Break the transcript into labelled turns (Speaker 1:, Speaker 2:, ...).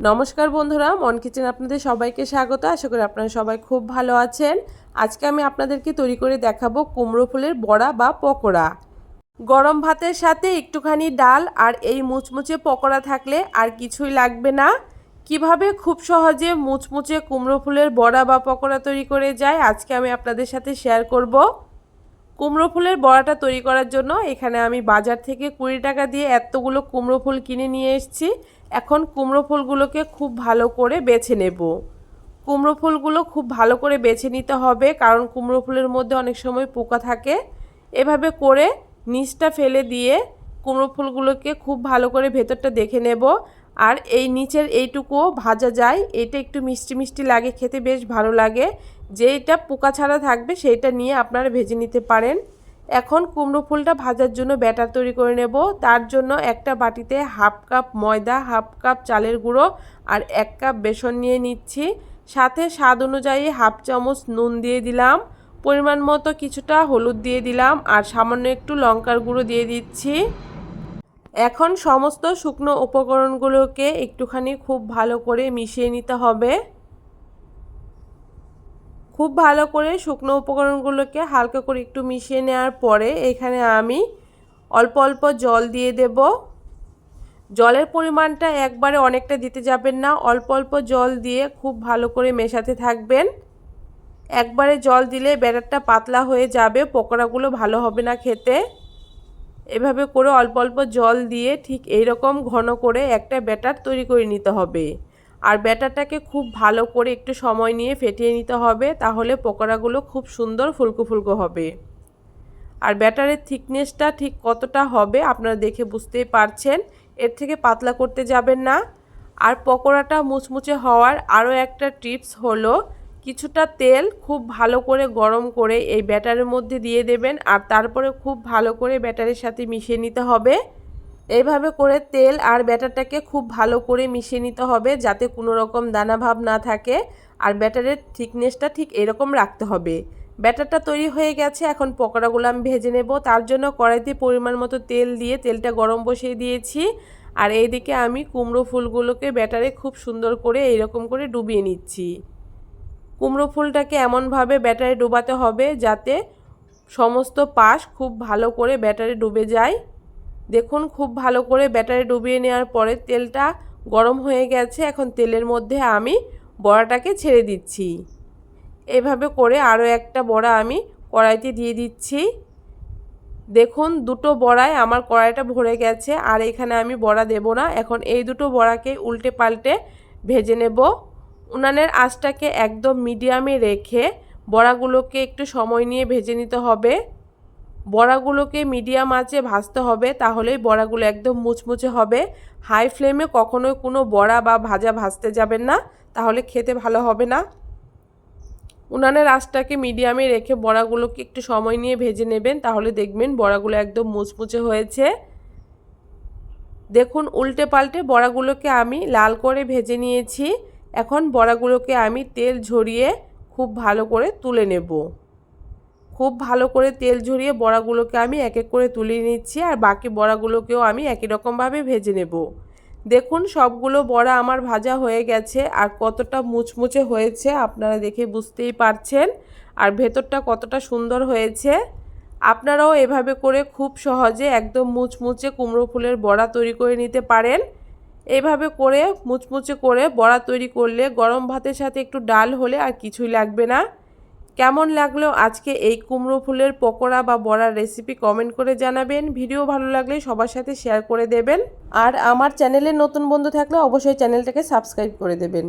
Speaker 1: নমস্কার বন্ধুরা, মন কিচেন আপনাদের সবাইকে স্বাগত। আশা করি আপনারা সবাই খুব ভালো আছেন। আজকে আমি আপনাদেরকে তৈরি করে দেখাবো কুমড়ো ফুলের বড়া বা পকোড়া। গরম ভাতের সাথে একটুখানি ডাল আর এই মুচমুচে পকোড়া থাকলে আর কিছুই লাগবে না। কীভাবে খুব সহজে মুচমুচে কুমড়ো ফুলের বড়া বা পকোড়া তৈরি করে যায়, আজকে আমি আপনাদের সাথে শেয়ার করব। কুমড়ো ফুলের বড়াটা তৈরি করার জন্য এখানে আমি বাজার থেকে কুড়ি টাকা দিয়ে এতগুলো কুমড়ো ফুল কিনে নিয়ে এসেছি। এখন কুমড়ো ফুলগুলোকে খুব ভালো করে বেছে নেব। কুমড়ো ফুলগুলো খুব ভালো করে বেছে নিতে হবে, কারণ কুমড়ো ফুলের মধ্যে অনেক সময় পোকা থাকে। এভাবে করে নিচটা ফেলে দিয়ে কুমড়ো ফুলগুলোকে খুব ভালো করে ভেতরটা দেখে নেব। আর এই নিচের এইটুকুও ভাজা যায়। এটা একটু মিষ্টি মিষ্টি লাগে, খেতে বেশ ভালো লাগে। যেইটা পোকা ছাড়া থাকবে সেইটা নিয়ে আপনারা ভেজে নিতে পারেন। এখন কুমড়ো ফুলটা ভাজার জন্য ব্যাটার তৈরি করে নেব। তার জন্য একটা বাটিতে হাফ কাপ ময়দা, হাফ কাপ চালের গুঁড়ো আর এক কাপ বেসন নিয়ে নিচ্ছি। সাথে স্বাদ অনুযায়ী হাফ চামচ নুন দিয়ে দিলাম। পরিমাণ মতো কিছুটা হলুদ দিয়ে দিলাম আর সামান্য একটু লঙ্কার গুঁড়ো দিয়ে দিচ্ছি। এখন সমস্ত শুকনো উপকরণগুলোকে একটুখানি খুব ভালো করে মিশিয়ে নিতে হবে। খুব ভালো করে শুকনো উপকরণগুলোকে হালকা করে একটু মিশিয়ে নেওয়ার পরে এখানে আমি অল্প অল্প জল দিয়ে দেব। জলের পরিমাণটা একবারে অনেকটা দিতে যাবেন না, অল্প অল্প জল দিয়ে খুব ভালো করে মেশাতে থাকবেন। একবারে জল দিলে ব্যাটারটা পাতলা হয়ে যাবে, পকোড়াগুলো ভালো হবে না খেতে। এভাবে করে অল্প অল্প জল দিয়ে ঠিক এই রকম ঘন করে একটা ব্যাটার তৈরি করে নিতে হবে। আর ব্যাটারটাকে খুব ভালো করে একটু সময় নিয়ে ফেটিয়ে নিতে হবে, তাহলে পকোড়াগুলো খুব সুন্দর ফুলকো ফুলকো হবে। আর ব্যাটারের থিকনেসটা ঠিক কতটা হবে আপনারা দেখে বুঝতেই পারছেন, এর থেকে পাতলা করতে যাবেন না। আর পকোড়াটা মুচমুচে হওয়ার আরও একটা টিপস হলো কিছুটা তেল খুব ভালো করে গরম করে এই ব্যাটারের মধ্যে দিয়ে দেবেন আর তারপরে খুব ভালো করে ব্যাটারের সাথে মিশিয়ে নিতে হবে। এইভাবে করে তেল আর ব্যাটারটাকে খুব ভালো করে মিশিয়ে নিতে হবে যাতে কোনো রকম দানা ভাব না থাকে আর ব্যাটারের থিকনেসটা ঠিক এরকম রাখতে হবে। ব্যাটারটা তৈরি হয়ে গেছে, এখন পকোড়াগুলো আমি ভেজে নেব। তার জন্য কড়াইতে পরিমাণ মতো তেল দিয়ে তেলটা গরম বসিয়ে দিয়েছি আর এইদিকে আমি কুমড়ো ফুলগুলোকে ব্যাটারে খুব সুন্দর করে এইরকম করে ডুবিয়ে নিচ্ছি। কুমড়ো ফুলটাকে এমনভাবে ব্যাটারে ডুবাতে হবে যাতে সমস্ত পাশ খুব ভালো করে ব্যাটারে ডুবে যায়। দেখুন, খুব ভালো করে ব্যাটারে ডুবিয়ে নেওয়ার পরে তেলটা গরম হয়ে গেছে। এখন তেলের মধ্যে আমি বড়াটাকে ছেড়ে দিচ্ছি। এভাবে করে আরও একটা বড়া আমি কড়াইতে দিয়ে দিচ্ছি। দেখুন, দুটো বড়ায় আমার কড়াইটা ভরে গেছে আর এখানে আমি বড়া দেব না। এখন এই দুটো বড়াকে উল্টে পাল্টে ভেজে নেব। উনানের আঁচটাকে একদম মিডিয়ামে রেখে বড়াগুলোকে একটু সময় নিয়ে ভেজে নিতে হবে। বড়াগুলোকে মিডিয়াম আঁচে ভাজতে হবে, তাহলেই বড়াগুলো একদম মুচমুচে হবে। হাই ফ্লেমে কখনোই কোনো বড়া বা ভাজা ভাজতে যাবেন না, তাহলে খেতে ভালো হবে না। উনানের আঁচটাকে মিডিয়ামে রেখে বড়াগুলোকে একটু সময় নিয়ে ভেজে নেবেন, তাহলে দেখবেন বড়াগুলো একদম মুচমুচে হয়েছে। দেখুন, উল্টে পাল্টে বড়াগুলোকে আমি লাল করে ভেজে নিয়েছি। এখন বড়াগুলোকে আমি তেল ঝরিয়ে খুব ভালো করে তুলে নেব। খুব ভালো করে তেল ঝরিয়ে বড়াগুলোকে আমি এক এক করে তুলে নিচ্ছি আর বাকি বড়াগুলোকেও আমি একই রকমভাবে ভেজে নেব। দেখুন, সবগুলো বড়া আমার ভাজা হয়ে গেছে আর কতটা মুচমুচে হয়েছে আপনারা দেখে বুঝতেই পারছেন আর ভেতরটা কতটা সুন্দর হয়েছে। আপনারাও এভাবে করে খুব সহজে একদম মুচমুচে কুমড়ো ফুলের বড়া তৈরি করে নিতে পারেন। এইভাবে করে মুচমুচে করে বড়া তৈরি করলে গরম ভাতের সাথে একটু ডাল হলে আর কিছুই লাগবে না। কেমন লাগল আজকে এই কুমড়ো ফুলের পকোড়া বা বড়ার রেসিপি কমেন্ট করে জানাবেন। ভিডিও ভালো লাগলে সবার সাথে শেয়ার করে দেবেন। আর আমার চ্যানেলে নতুন বন্ধু থাকলে অবশ্যই চ্যানেলটাকে সাবস্ক্রাইব করে দেবেন।